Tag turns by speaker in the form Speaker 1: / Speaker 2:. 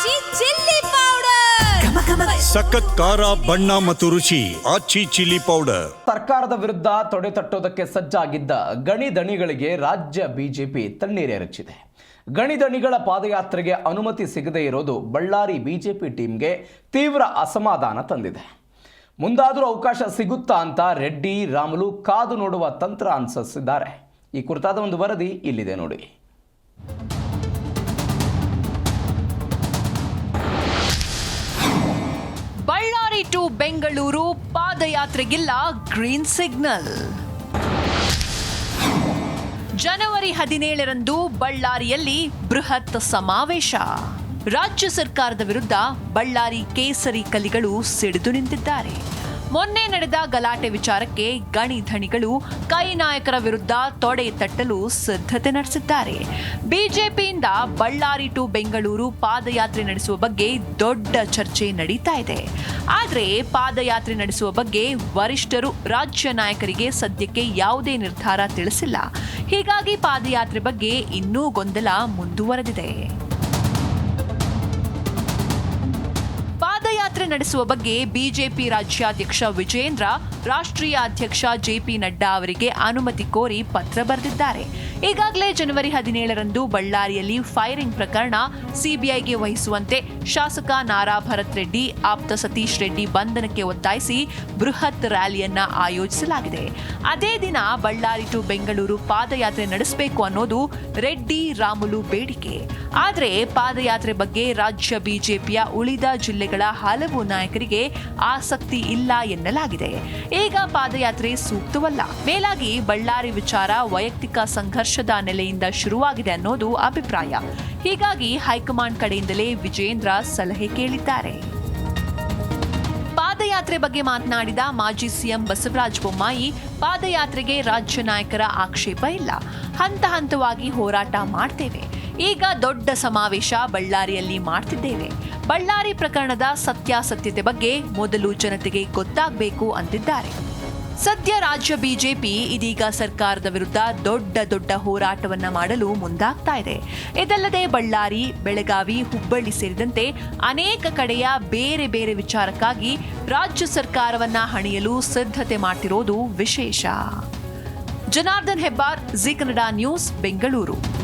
Speaker 1: ಆಚಿ chilli powder
Speaker 2: ಸಖತ್ ಖಾರ ಬಣ್ಣ ಮತ್ತು ರುಚಿ ಆಚಿ ಚಿಲ್ಲಿ ಪೌಡರ್
Speaker 3: ಸರ್ಕಾರದ ವಿರುದ್ಧ ತೊಡೆ ತಟ್ಟೋದಕ್ಕೆ ಸಜ್ಜಾಗಿದ್ದ ಗಣಿ ದಣಿಗಳಿಗೆ ರಾಜ್ಯ ಬಿಜೆಪಿ ತಣ್ಣೀರೆರಚಿದೆ ಗಣಿ ದಣಿಗಳ ಪಾದಯಾತ್ರೆಗೆ ಅನುಮತಿ ಸಿಗದೇ ಇರೋದು ಬಳ್ಳಾರಿ ಬಿಜೆಪಿ ಟೀಮ್ಗೆ ತೀವ್ರ ಅಸಮಾಧಾನ ತಂದಿದೆ. ಮುಂದಾದರೂ ಅವಕಾಶ ಸಿಗುತ್ತಾ ಅಂತ ರೆಡ್ಡಿ ರಾಮುಲು ಕಾದು ನೋಡುವ ತಂತ್ರ ಅನುಸರಿಸಿದ್ದಾರೆ ಈ ಕುರಿತಾದ ಒಂದು ವರದಿ ಇಲ್ಲಿದೆ ನೋಡಿ.
Speaker 4: ಟು ಬೆಂಗಳೂರು ಪಾದಯಾತ್ರೆಗಿಲ್ಲ ಗ್ರೀನ್ ಸಿಗ್ನಲ್ ಜನವರಿ ಹದಿನೇಳರಂದು ಬಳ್ಳಾರಿಯಲ್ಲಿ ಬೃಹತ್ ಸಮಾವೇಶ. ರಾಜ್ಯ ಸರ್ಕಾರದ ವಿರುದ್ಧ ಬಳ್ಳಾರಿ ಕೇಸರಿ ಕಲಿಗಳು ಸಿಡಿದು ನಿಂತಿದ್ದಾರೆ. ಮೊನ್ನೆ ನಡೆದ ಗಲಾಟೆ ವಿಚಾರಕ್ಕೆ ಗಣಿ ಧಣಿಗಳು ಕೈ ನಾಯಕರ ವಿರುದ್ಧ ತೊಡೆ ತಟ್ಟಲು ಸಿದ್ಧತೆ ನಡೆಸಿದ್ದಾರೆ. ಬಿಜೆಪಿಯಿಂದ ಬಳ್ಳಾರಿ ಟು ಬೆಂಗಳೂರು ಪಾದಯಾತ್ರೆ ನಡೆಸುವ ಬಗ್ಗೆ ದೊಡ್ಡ ಚರ್ಚೆ ನಡೀತಾ ಇದೆ. ಆದರೆ ಪಾದಯಾತ್ರೆ ನಡೆಸುವ ಬಗ್ಗೆ ವರಿಷ್ಠರು ರಾಜ್ಯ ನಾಯಕರಿಗೆ ಸದ್ಯಕ್ಕೆ ಯಾವುದೇ ನಿರ್ಧಾರ ತಿಳಿಸಿಲ್ಲ. ಹೀಗಾಗಿ ಪಾದಯಾತ್ರೆ ಬಗ್ಗೆ ಇನ್ನೂ ಗೊಂದಲ ಮುಂದುವರೆದಿದೆ. ನಡೆಸುವ ಬಗ್ಗೆ ಬಿಜೆಪಿ ರಾಜ್ಯಾಧ್ಯಕ್ಷ ವಿಜೇಂದ್ರ, ರಾಷ್ಟ್ರೀಯ ಅಧ್ಯಕ್ಷ ಜೆಪಿ ನಡ್ಡಾ ಅವರಿಗೆ ಅನುಮತಿ ಕೋರಿ ಪತ್ರ ಬರೆದಿದ್ದಾರೆ. ಈಗಾಗಲೇ ಜನವರಿ ಹದಿನೇಳರಂದು ಬಳ್ಳಾರಿಯಲ್ಲಿ ಫೈರಿಂಗ್ ಪ್ರಕರಣ ಸಿಬಿಐಗೆ ವಹಿಸುವಂತೆ ಶಾಸಕ ನಾರಾ ಭರತ್ ರೆಡ್ಡಿ, ಆಪ್ತ ಸತೀಶ್ ರೆಡ್ಡಿ ಬಂಧನಕ್ಕೆ ಒತ್ತಾಯಿಸಿ ಬೃಹತ್ ರ್ಯಾಲಿಯನ್ನ ಆಯೋಜಿಸಲಾಗಿದೆ. ಅದೇ ದಿನ ಬಳ್ಳಾರಿ ಟು ಬೆಂಗಳೂರು ಪಾದಯಾತ್ರೆ ನಡೆಸಬೇಕು ಅನ್ನೋದು ರೆಡ್ಡಿ, ರಾಮುಲು ಬೇಡಿಕೆ. ಆದರೆ ಪಾದಯಾತ್ರೆ ಬಗ್ಗೆ ರಾಜ್ಯ ಬಿಜೆಪಿಯ ಉಳಿದ ಜಿಲ್ಲೆಗಳ ಹಲವು ನಾಯಕರಿಗೆ ಆಸಕ್ತಿ ಇಲ್ಲ ಎನ್ನಲಾಗಿದೆ. ಈಗ ಪಾದಯಾತ್ರೆ ಸೂಕ್ತವಲ್ಲ. ಮೇಲಾಗಿ ಬಳ್ಳಾರಿ ವಿಚಾರ ವೈಯಕ್ತಿಕ ಸಂಘರ್ಷದ ನೆಲೆಯಿಂದ ಶುರುವಾಗಿದೆ ಅನ್ನೋದು ಅಭಿಪ್ರಾಯ. ಹೀಗಾಗಿ ಹೈಕಮಾಂಡ್ ಕಡೆಯಿಂದಲೇ ವಿಜೇಂದ್ರ ಸಲಹೆ ಕೇಳಿದ್ದಾರೆ. ಪಾದಯಾತ್ರೆ ಬಗ್ಗೆ ಮಾತನಾಡಿದ ಮಾಜಿ ಸಿಎಂ ಬಸವರಾಜ ಬೊಮ್ಮಾಯಿ, ಪಾದಯಾತ್ರೆಗೆ ರಾಜ್ಯ ನಾಯಕರ ಆಕ್ಷೇಪ ಇಲ್ಲ. ಹಂತ ಹಂತವಾಗಿ ಹೋರಾಟ ಮಾಡ್ತೇವೆ. ಈಗ ದೊಡ್ಡ ಸಮಾವೇಶ ಬಳ್ಳಾರಿಯಲ್ಲಿ ಮಾಡ್ತಿದ್ದೇವೆ. ಬಳ್ಳಾರಿ ಪ್ರಕರಣದ ಸತ್ಯಾಸತ್ಯತೆ ಬಗ್ಗೆ ಮೊದಲು ಜನತೆಗೆ ಗೊತ್ತಾಗಬೇಕು ಅಂದಿದ್ದಾರೆ ಸದ್ಯ ರಾಜ್ಯ ಬಿಜೆಪಿ ಇದೀಗ ಸರ್ಕಾರದ ವಿರುದ್ಧ ದೊಡ್ಡ ದೊಡ್ಡ ಹೋರಾಟವನ್ನ ಮಾಡಲು ಮುಂದಾಗ್ತಾ ಇದೆ. ಇದಲ್ಲದೆ ಬಳ್ಳಾರಿ, ಬೆಳಗಾವಿ, ಹುಬ್ಬಳ್ಳಿ ಸೇರಿದಂತೆ ಅನೇಕ ಕಡೆಯ ಬೇರೆ ಬೇರೆ ವಿಚಾರಕ್ಕಾಗಿ ರಾಜ್ಯ ಸರ್ಕಾರವನ್ನ ಹಣಿಯಲು ಸಿದ್ಧತೆ ಮಾಡ್ತಿರೋದು ವಿಶೇಷ. Janardhan Hebbar, Zee Kannada news, Bengaluru.